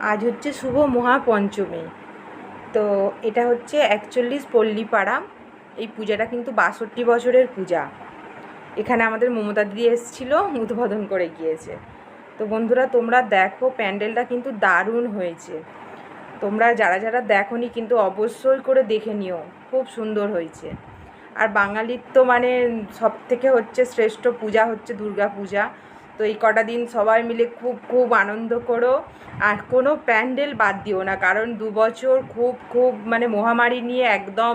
আজ হচ্ছে শুভ মহাপঞ্চমী। তো এটা হচ্ছে একচল্লিশ পল্লীপাড়া, এই পূজাটা কিন্তু বাষট্টি বছরের পূজা। এখানে আমাদের মমতা দিদি এসেছিল, উদ্বোধন করে গিয়েছে। তো বন্ধুরা, তোমরা দেখো, প্যান্ডেলটা কিন্তু দারুণ হয়েছে। তোমরা যারা যারা দেখোনি, কিন্তু অবশ্যই করে দেখে নিও, খুব সুন্দর হয়েছে। আর বাঙালির তো মানে সব থেকে হচ্ছে শ্রেষ্ঠ পূজা হচ্ছে দুর্গা পূজা। তো এই কটা দিন সবাই মিলে খুব খুব আনন্দ করো। আর কোনো প্যান্ডেল বাদ দিও না, কারণ দু বছর খুব খুব মানে মহামারী নিয়ে একদম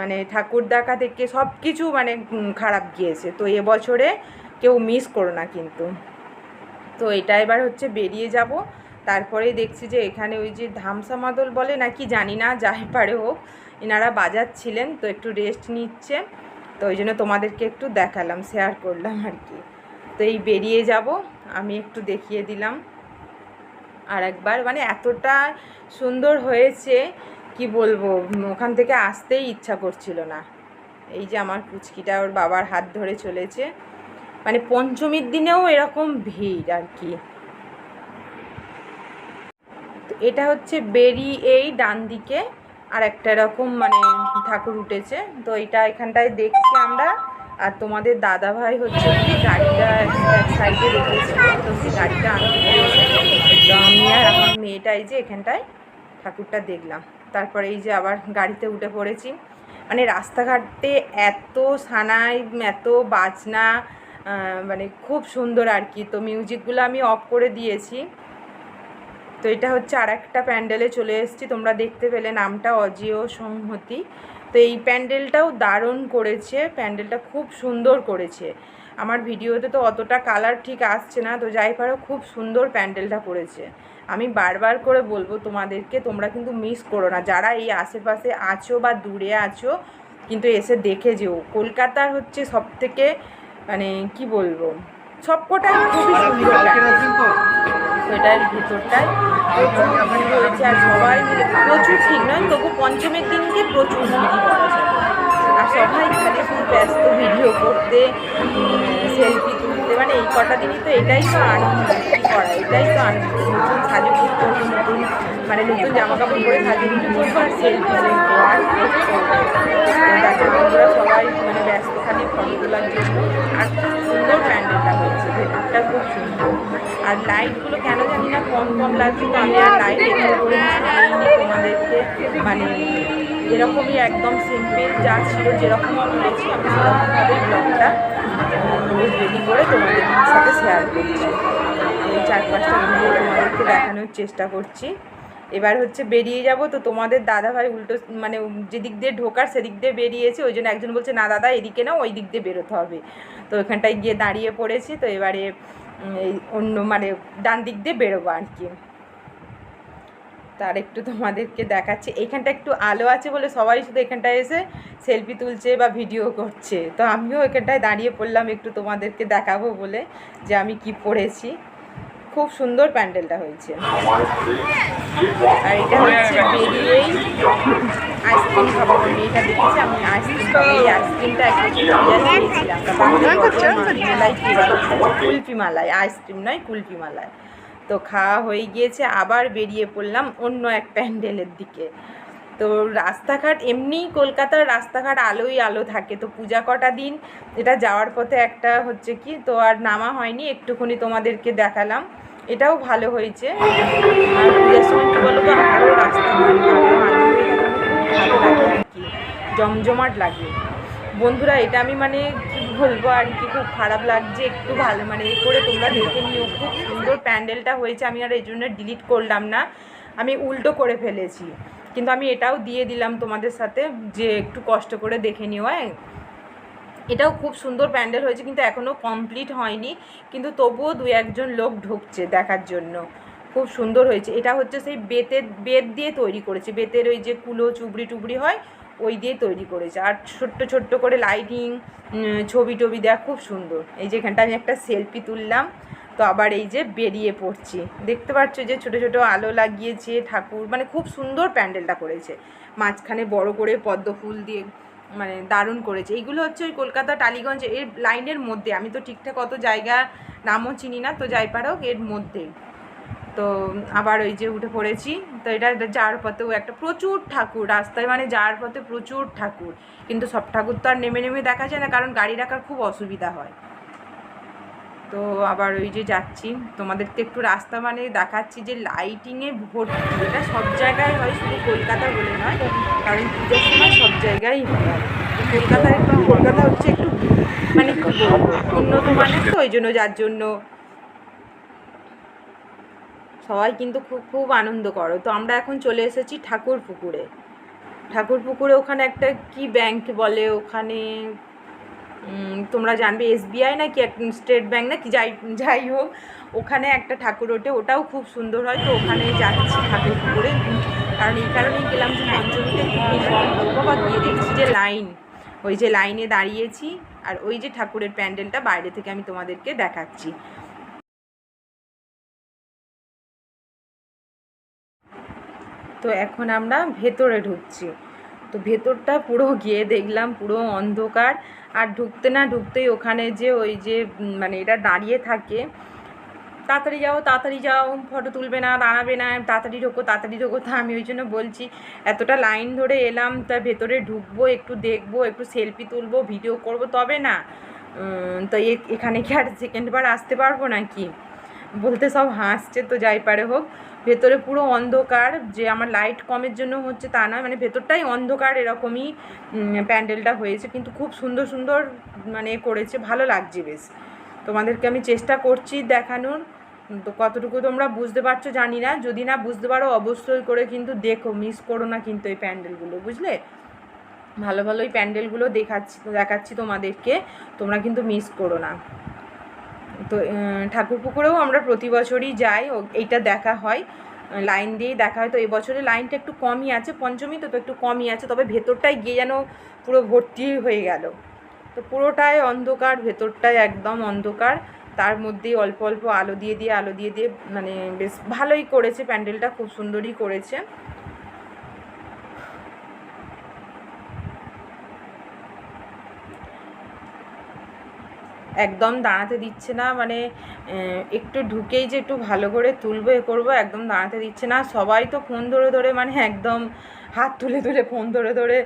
মানে ঠাকুর দেখা থেকে সব কিছু মানে খারাপ গিয়েছে। তো এবছরে কেউ মিস করো না কিন্তু। তো এটা এবার হচ্ছে বেরিয়ে যাব। তারপরেই দেখছি যে এখানে ওই যে ধামসা মাদল বলে নাকি জানি না, যাই পারে হোক, এনারা বাজাচ্ছিলেন। তো একটু রেস্ট নিচ্ছে। তো ওই জন্য তোমাদেরকে একটু দেখালাম শেয়ার করলাম আর কি। তো বেরিয়ে যাব। আমি একটু দেখিয়ে দিলাম। আর একবার মানে এতটা সুন্দর হয়েছে, কি বলব ওখান থেকে আসতেই ইচ্ছা করছিল না। এই যে আমার পুচকিটা ওর বাবার হাত ধরে চলেছে। মানে পঞ্চমীর দিনেও এরকম ভিড় আর কি। এটা হচ্ছে বেরি এই ডান দিকে। আর একটা এরকম মানে ঠাকুর উঠেছে। তো এটা এখানটায় দেখছি আমরা। আর তোমাদের দাদা ভাই হচ্ছে গাড়িটা এক সাইডে রেখেছে, তো সেই গাড়িটা আমি আর আমার মেয়েটা এই যে এখানটায় ঠাকুরটা দেখলাম। তারপরে এই যে আবার গাড়িতে উঠে পড়েছি। মানে রাস্তাঘাটে এত সানাই, এত বাজনা মানে খুব সুন্দর আর কি। তো মিউজিকগুলো আমি অফ করে দিয়েছি। তো এটা হচ্ছে আর একটা প্যান্ডেলে চলে এসেছি। তোমরা দেখতে পেলে নামটা অজিও সংহতি। তো এই প্যান্ডেলটাও দারুণ করেছে, প্যান্ডেলটা খুব সুন্দর করেছে। আমার ভিডিওতে তো অতটা কালার ঠিক আসছে না, তো যাই পারো খুব সুন্দর প্যান্ডেলটা করেছে। আমি বারবার করে বলব তোমাদেরকে, তোমরা কিন্তু মিস করো না। যারা এই আশেপাশে আছো বা দূরে আছো, কিন্তু এসে দেখে যেও। কলকাতার হচ্ছে সব থেকে মানে কি বলব? সবকটাই খুবই সুন্দর। লাগে ভেতরটায়। হয়েছে আর সবাই মিলে, প্রচুর ঠিক নয়, তবু পঞ্চমের দিনকে প্রচুর ভিড়ি যায়। আর সবাই এখানে খুব ব্যস্ত ভিডিও করতে সেলফি তুলতে। এই কটা দিনই তো এটাই তো আনন্দ করা, এটাই তো আনন্দ। নতুন সাজুগুজু করব নতুন মানে নতুন জামা কাপড় পরে সাজুগুজু করব আর সেলফি তুলবো আর বন্ধুরা সবাই মানে ব্যস্ত খালি ফটো তোলার জন্য। আর খুব সুন্দর প্যান্ডেলটা হয়েছে, ভেতরটা খুব সুন্দর। আর লাইটগুলো কেন জানি না কম কম লাগছে, তো আমি আর লাইট এখানে করে তোমাদেরকে। মানে এরকমই একদম সিম্পল যা ছিল, যেরকম তুলেছি আমি সেরকমভাবে ব্লগটা রেডি করে তোমাদের সাথে শেয়ার করছি। আমি চার পাঁচটা ভিডিও তোমাদেরকে দেখানোর চেষ্টা করছি। এবার হচ্ছে বেরিয়ে যাব। তো তোমাদের দাদা ভাই উল্টো মানে যেদিক দিয়ে ঢোকার সেদিক দিয়ে বেরিয়েছে। ওই জন্য একজন বলছে, না দাদা, এদিকে না ওই দিক দিয়ে বেরোতে হবে। তো ওখানটায় গিয়ে দাঁড়িয়ে পড়েছি। তো এবারে অন্য মানে ডান দিক দিয়ে বেরোবো আর কি। তার একটু তোমাদেরকে দেখাচ্ছে এইখানটা একটু আলো আছে বলে সবাই শুধু এখানটায় এসে সেলফি তুলছে বা ভিডিও করছে তো আমিও এখানটায় দাঁড়িয়ে পড়লাম একটু তোমাদেরকে দেখাবো বলে যে আমি কি পড়েছি খুব সুন্দর প্যান্ডেলটা হয়েছে আর এটা হচ্ছে বেরিয়েই আইসক্রিম খাব আমি এটা দেখেছি আমি আইসক্রিম খাব এই আইসক্রিমটা একটা কুলফি মালাই আইসক্রিম নয় কুলফি মালাই তো খাওয়া হয়ে গিয়েছে, আবার বেরিয়ে পড়লাম অন্য এক প্যান্ডেলের দিকে। তো রাস্তাঘাট এমনিই কলকাতার রাস্তাঘাট আলোই আলো থাকে। তো পূজা কটা দিন, এটা যাওয়ার পথে একটা হচ্ছে কি, তো আর নামা হয়নি, একটুখানি তোমাদেরকে দেখালাম। এটাও ভালো হয়েছে। আর পূজার সময় কী আরও রাস্তাঘাট ভালো আলো ভালো লাগে আর কি। জমজমাট লাগে। বন্ধুরা, এটা আমি মানে বলব আর কি, খুব খারাপ লাগছে, একটু ভালো মানে এ করে তোমরা দেখে নিও, খুব সুন্দর প্যান্ডেলটা হয়েছে, আমি আর এই জন্য ডিলিট করলাম না, আমি উল্টো করে ফেলেছি, কিন্তু আমি এটাও দিয়ে দিলাম তোমাদের সাথে, যে একটু কষ্ট করে দেখে নিও হ্যাঁ? এটাও খুব সুন্দর প্যান্ডেল হয়েছে, কিন্তু এখনও কমপ্লিট হয়নি, কিন্তু তবুও দু একজন লোক ঢুকছে দেখার জন্য। খুব সুন্দর হয়েছে। এটা হচ্ছে সেই বেতের, বেত দিয়ে তৈরি করেছে। বেতের ওই যে কুলো, চুবড়ি, টুবড়ি হয়, ওই দিয়ে তৈরি করেছে। আর ছোট্ট ছোট্ট করে লাইটিং ছবি টবি দেওয়া খুব সুন্দর। এই যে এখানটা আমি একটা সেলফি তুললাম। তো আবার এই যে বেরিয়ে পড়ছি। দেখতে পাচ্ছ যে ছোট ছোট আলো লাগিয়েছে ঠাকুর। মানে খুব সুন্দর প্যান্ডেলটা করেছে। মাঝখানে বড় করে পদ্ম ফুল দিয়ে মানে দারুণ করেছে। এইগুলো হচ্ছে ওই কলকাতা টালিগঞ্জ এর লাইনের মধ্যে। আমি তো ঠিকঠাক অত জায়গা, নামও চিনি না, তো যাই পারো, এর মধ্যেই। তো আবার ওই যে উঠে পড়েছি। তো এটা যাওয়ার পথেও একটা প্রচুর ঠাকুর, রাস্তায় মানে যাওয়ার পথে প্রচুর ঠাকুর। কিন্তু সব ঠাকুর তো আর নেমে নেমে দেখা যায় না, কারণ গাড়ি রাখার খুব অসুবিধা হয়। তো আবার ওই যে যাচ্ছি, তোমাদেরকে একটু রাস্তা মানে দেখাচ্ছি যে লাইটিংয়ে ভর্তি। এটা সব জায়গায় হয়, শুধু কলকাতা বলে নয়, কারণ পুজোর সময় সব জায়গায় হয়। একটু, কলকাতা হচ্ছে একটু মানে উন্নত মানের তো, ওই জন্য যার জন্য সবাই কিন্তু খুব খুব আনন্দ করো। তো আমরা এখন চলে এসেছি ঠাকুর পুকুরে ঠাকুর পুকুরে ওখানে একটা কি ব্যাংক বলে? ওখানে তোমরা জানবে এসবিআই নাকি স্টেট ব্যাংক না কি যাই যাই হোক, ওখানে একটা ঠাকুর ওঠে। ওটাও খুব সুন্দর হয়। তো ওখানে যাচ্ছি ঠাকুর পুকুরে কারণ এই কারণেই গেলাম যে পঞ্চমীতে খাওয়া করব বা গিয়ে দেখছি যে লাইন, ওই যে লাইনে দাঁড়িয়েছি। আর ওই যে ঠাকুরের প্যান্ডেলটা বাইরে থেকে আমি তোমাদেরকে দেখাচ্ছি। তো এখন আমরা ভেতরে ঢুকছি। তো ভেতরটা পুরো গিয়ে দেখলাম, পুরো অন্ধকার। আর ঢুকতে না ঢুকতেই ওখানে যে ওই যে মানে এটা দাঁড়িয়ে থাকে। তাড়াতাড়ি যাও তাড়াতাড়ি যাও, ফটো তুলবে না, দাঁড়াবে না, তাড়াতাড়ি ঢোকো তাড়াতাড়ি ঢোকো। তা আমি ওই জন্য বলছি, এতটা লাইন ধরে এলাম, তা ভেতরে ঢুকবো, একটু দেখব, একটু সেলফি তুলবো, ভিডিও করব, তবে না তো এখানে কি আর সেকেন্ডবার আসতে পারব নাকি? বলতে সব হাসছে, তো যাই পারে হোক। ভেতরে পুরো অন্ধকার, যে আমার লাইট কমের জন্য হচ্ছে তা নয় মানে ভেতরটাই অন্ধকার এরকমই প্যান্ডেলটা হয়েছে। কিন্তু খুব সুন্দর সুন্দর মানে করেছে, ভালো লাগছে বেশ। তোমাদেরকে আমি চেষ্টা করছি দেখানোর। তো কতটুকু তোমরা বুঝতে পারছ জানি না। যদি না বুঝতে পারো, অবশ্যই করে কিন্তু দেখো মিস করো না কিন্তু এই প্যান্ডেলগুলো, বুঝলে? ভালো ভালো এই প্যান্ডেলগুলো দেখাচ্ছি দেখাচ্ছি তোমাদেরকে। তোমরা কিন্তু মিস করো না। তো ঠাকুর পুকুরেও আমরা প্রতি বছরই যাই এইটা দেখা হয়। লাইন দিয়েই দেখা হয়। তো এবছরে লাইনটা একটু কমই আছে, পঞ্চমী তো তো একটু কমই আছে, তবে ভেতরটায় গিয়ে যেন পুরো ভর্তি হয়ে গেল। তো পুরোটাই অন্ধকার ভেতরটায় একদম অন্ধকার। তার মধ্যেই অল্প অল্প আলো দিয়ে দিয়ে, আলো দিয়ে দিয়ে মানে বেশ ভালোই করেছে, প্যান্ডেলটা খুব সুন্দরই করেছে। একদম দাঁড়াতে দিচ্ছে না মানে একটু ঢুকেই যে একটু ভালো করে তুলবো, এ করব, একদম দাঁড়াতে দিচ্ছে না। সবাই তো ফোন ধরে ধরে মানে একদম হাত তুলে তুলে ফোন ধরে ধরে,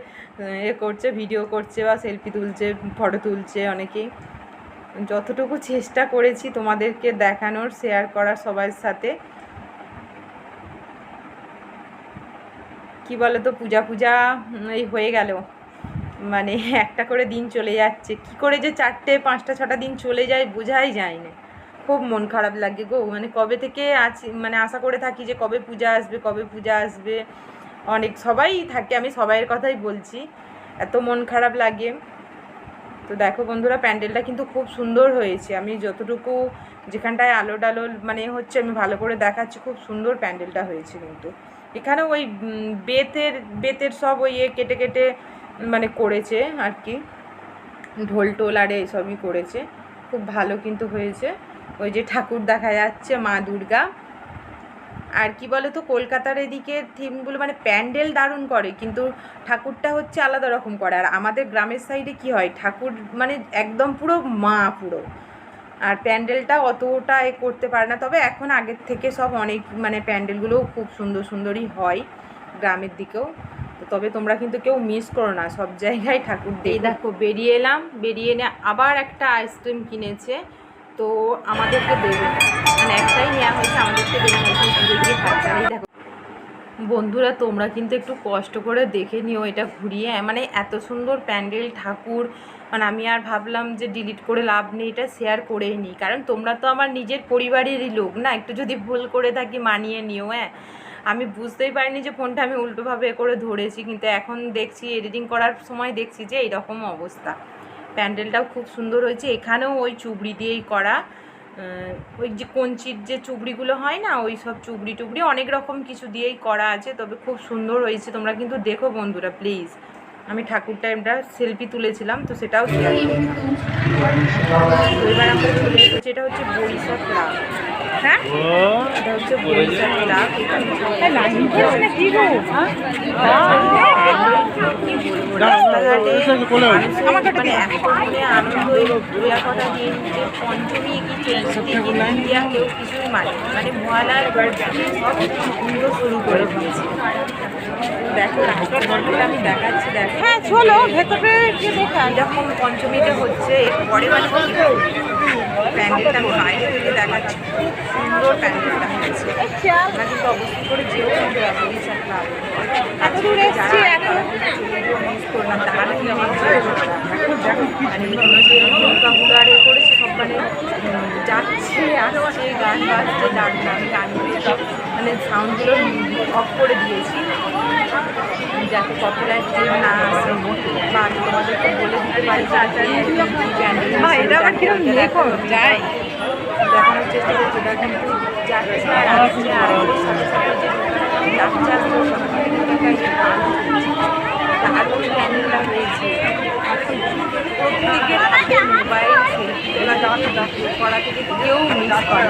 এ করছে, ভিডিও করছে বা সেলফি তুলছে, ফটো তুলছে অনেকেই। যতটুকু চেষ্টা করেছি তোমাদেরকে দেখানোর, শেয়ার করার সবার সাথে। কি বলো তো পূজা পূজা এই হয়ে গেল। মানে একটা করে দিন চলে যাচ্ছে। কি করে যে চারটে, পাঁচটা, ছটা দিন চলে যায় বোঝাই যায় না খুব মন খারাপ লাগে গো। মানে কবে থেকে আছি মানে আশা করে থাকি যে কবে পূজা আসবে, কবে পূজা আসবে। অনেক সবাই থাকে, আমি সবাইয়ের কথাই বলছি। এত মন খারাপ লাগে। তো দেখো বন্ধুরা, প্যান্ডেলটা কিন্তু খুব সুন্দর হয়েছে। আমি যতটুকু যেখানটায় আলো ডালো মানে হচ্ছে আমি ভালো করে দেখাচ্ছি, খুব সুন্দর প্যান্ডেলটা হয়েছে কিন্তু। এখানে ওই বেতের বেতের সব ওই কেটে কেটে মানে করেছে আর কি। ঢোল টোল আর এইসবই করেছে। খুব ভালো কিন্তু হয়েছে। ওই যে ঠাকুর দেখা যাচ্ছে, মা দুর্গা। আর কি বলে তো কলকাতার এদিকে থিমগুলো মানে প্যান্ডেল দারুণ করে, কিন্তু ঠাকুরটা হচ্ছে আলাদা রকম করে। আর আমাদের গ্রামের সাইডে কি হয়, ঠাকুর মানে একদম পুরো মা পুরো। আর প্যান্ডেলটা অতটা এ করতে পারে না। তবে এখন আগের থেকে সব অনেক মানে প্যান্ডেলগুলোও খুব সুন্দর সুন্দরই হয় গ্রামের দিকেও। তবে তোমরা কিন্তু কেউ মিস করো না সব জায়গায় ঠাকুর দিয়ে দেখো। বেরিয়ে এলাম বেরিয়ে এনে আবার একটা আইসক্রিম কিনেছে। তো আমাদেরকে দেবে। মানে একটাই নেওয়া হয়েছে আমাদেরকে দেবে না গিয়ে খাচ্ছে। দেখো। বন্ধুরা তোমরা কিন্তু একটু কষ্ট করে দেখে নিও এটা ঘুরিয়ে। মানে এত সুন্দর প্যান্ডেল ঠাকুর। মানে আমি আর ভাবলাম যে ডিলিট করে লাভ নেই এটা শেয়ার করেই নিই। কারণ তোমরা তো আমার নিজের পরিবারেরই লোক না? একটু যদি ভুল করে থাকি মানিয়ে নিও হ্যাঁ? আমি বুঝতেই পারিনি যে ফোনটা আমি উল্টোভাবে করে ধরেছি, কিন্তু এখন দেখছি এডিটিং করার সময় দেখছি যে এইরকম অবস্থা। প্যান্ডেলটাও খুব সুন্দর হয়েছে। এখানেও ওই চুবড়ি দিয়েই করা। ওই যে কঞ্চির যে চুবড়িগুলো হয় না, ওই সব চুবড়ি টুবড়ি অনেক রকম কিছু দিয়েই করা আছে, তবে খুব সুন্দর হয়েছে। তোমরা কিন্তু দেখো বন্ধুরা, প্লিজ। আমি ঠাকুরটা একটা সেলফি তুলেছিলাম, তো সেটাও এবার আমরা চলে এসেছি, এটা হচ্ছে বরিশা হ্যাঁ? মানে সুন্দর শুরু করে দিয়েছে হ্যাঁ? চলো ভেতরে যখন পঞ্চমীটা হচ্ছে এরপরে মানে প্যান্ডেলটা আমি বাইরে থেকে দেখাচ্ছি খুব সুন্দর প্যান্ডেলটা হয়েছে। আমরা কিন্তু অবশ্যই করে যেও কিন্তু মানে করেছে সব মানে যাচ্ছে আসছে গান বাজছে মানে সাউন্ডগুলো অফ করে দিয়েছি। যাতে কপিরাইট ক্লেম না আসে বা আমি তোমাদেরকে বলে দিতে পারি এটা আবার কীরকম যাই দেখানোর চেষ্টা করছি কিন্তু যাচ্ছে আর আসছে আর সাথে সাথে যাচ্ছে ইয়ে হয়েছে প্রত্যেকের হাতে মোবাইল তোলা যাওয়া করা থেকে কেউ মিস করে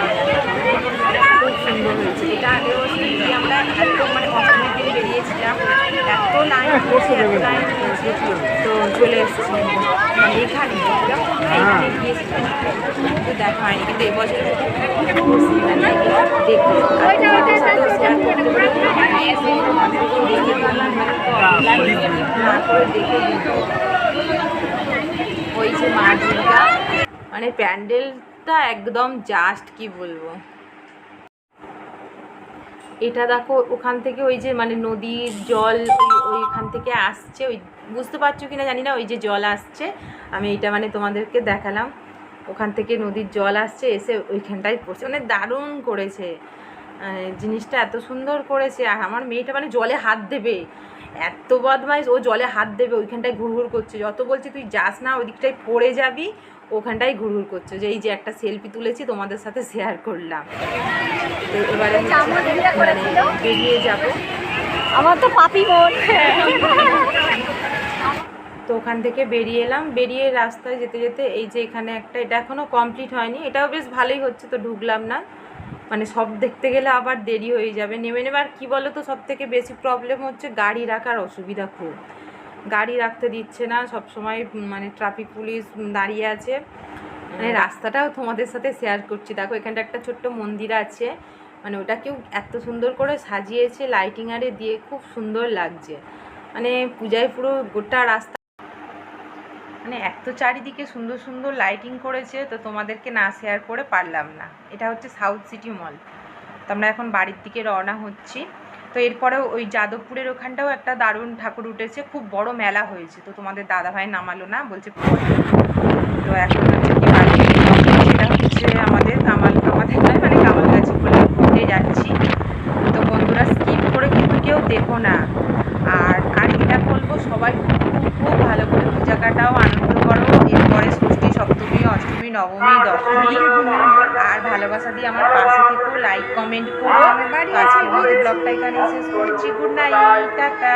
সুন্দর হয়েছে এটা আগেও শুনছি আমরা এত মানে অষ্টমীর দিন বেরিয়েছিলাম এত লাইন এত লাইন তো চলে এসেছি মানে এখানে এখানে গিয়েছিলাম কিন্তু দেখা হয়নি কিন্তু এবছর মানে দেখতে ওই যে মা দুর্গা মানে প্যান্ডেলটা একদম জাস্ট কি বলব এটা দেখো, ওখান থেকে ওই যে মানে নদীর জল ওই ওইখান থেকে আসছে, ওই বুঝতে পারছ কিনা জানি না, ওই যে জল আসছে। আমি এটা মানে তোমাদেরকে দেখালাম। ওখান থেকে নদীর জল আসছে, এসে ওইখানটায় পড়ছে। মানে দারুণ করেছে। জিনিসটা এত সুন্দর করেছে। আর আমার মেয়েটা মানে জলে হাত দেবে। এত বদমাইশ, ও জলে হাত দেবে, ওইখানটায় ঘুরঘুর করছে। যত বলছি তুই যাস না, ওই দিকটায় পড়ে যাবি ওখানটায় ঘুরঘুর করছ যে এই যে একটা সেলফি তুলেছি তোমাদের সাথে শেয়ার করলাম। তো এবারে মানে বেরিয়ে যাব। আমার তো পাপি বোন তো ওখান থেকে বেরিয়ে এলাম। বেরিয়ে রাস্তায় যেতে যেতে এই যে এখানে একটা এটা এখনও কমপ্লিট হয়নি। এটাও বেশ ভালোই হচ্ছে তো ঢুকলাম না। মানে সব দেখতে গেলে আবার দেরি হয়ে যাবে। নেমে নেবার কী বলো তো সব থেকে বেশি প্রবলেম হচ্ছে গাড়ি রাখার অসুবিধা খুব। গাড়ি রাখতে দিচ্ছে না সব সময় মানে ট্রাফিক পুলিশ দাঁড়িয়ে আছে। মানে রাস্তাটাও তোমাদের সাথে শেয়ার করছি। দেখো এখানটা একটা ছোট্ট মন্দির আছে। মানে ওটাকেও এত সুন্দর করে সাজিয়েছে লাইটিং আরে দিয়ে খুব সুন্দর লাগছে। মানে পূজায় পুরো গোটা রাস্তা মানে এত চারিদিকে সুন্দর সুন্দর লাইটিং করেছে তো তোমাদেরকে না শেয়ার করে পারলাম না। এটা হচ্ছে সাউথ সিটি মল তো আমরা এখন বাড়ির দিকে রওনা হচ্ছি। তো এরপরেও ওই যাদবপুরের ওখানটাও একটা দারুণ ঠাকুর উঠেছে। খুব বড় মেলা হয়েছে। তো তোমাদের দাদাভাই নামালো না, বলছে তো এখন হচ্ছে যেটা হচ্ছে আমাদের কামাল আমাদের নয় মানে কামাল গাছি বলে ঘুরতে যাচ্ছি। তো বন্ধুরা স্কিপ করে কিন্তু কেউ দেখো না। আর আর এটা বলব, সবাই খুব খুব ভালো করে পূজা কাটাও আনন্দ করো। এরপরে ষষ্ঠী, সপ্তমী, অষ্টমী, নবমী, দশমী। আর ভালোবাসা দিয়ে আমার পাশে থেকেও লাইক কমেন্ট করো। আজকের ব্লগটা এখানে শেষ করছি। Good night tata.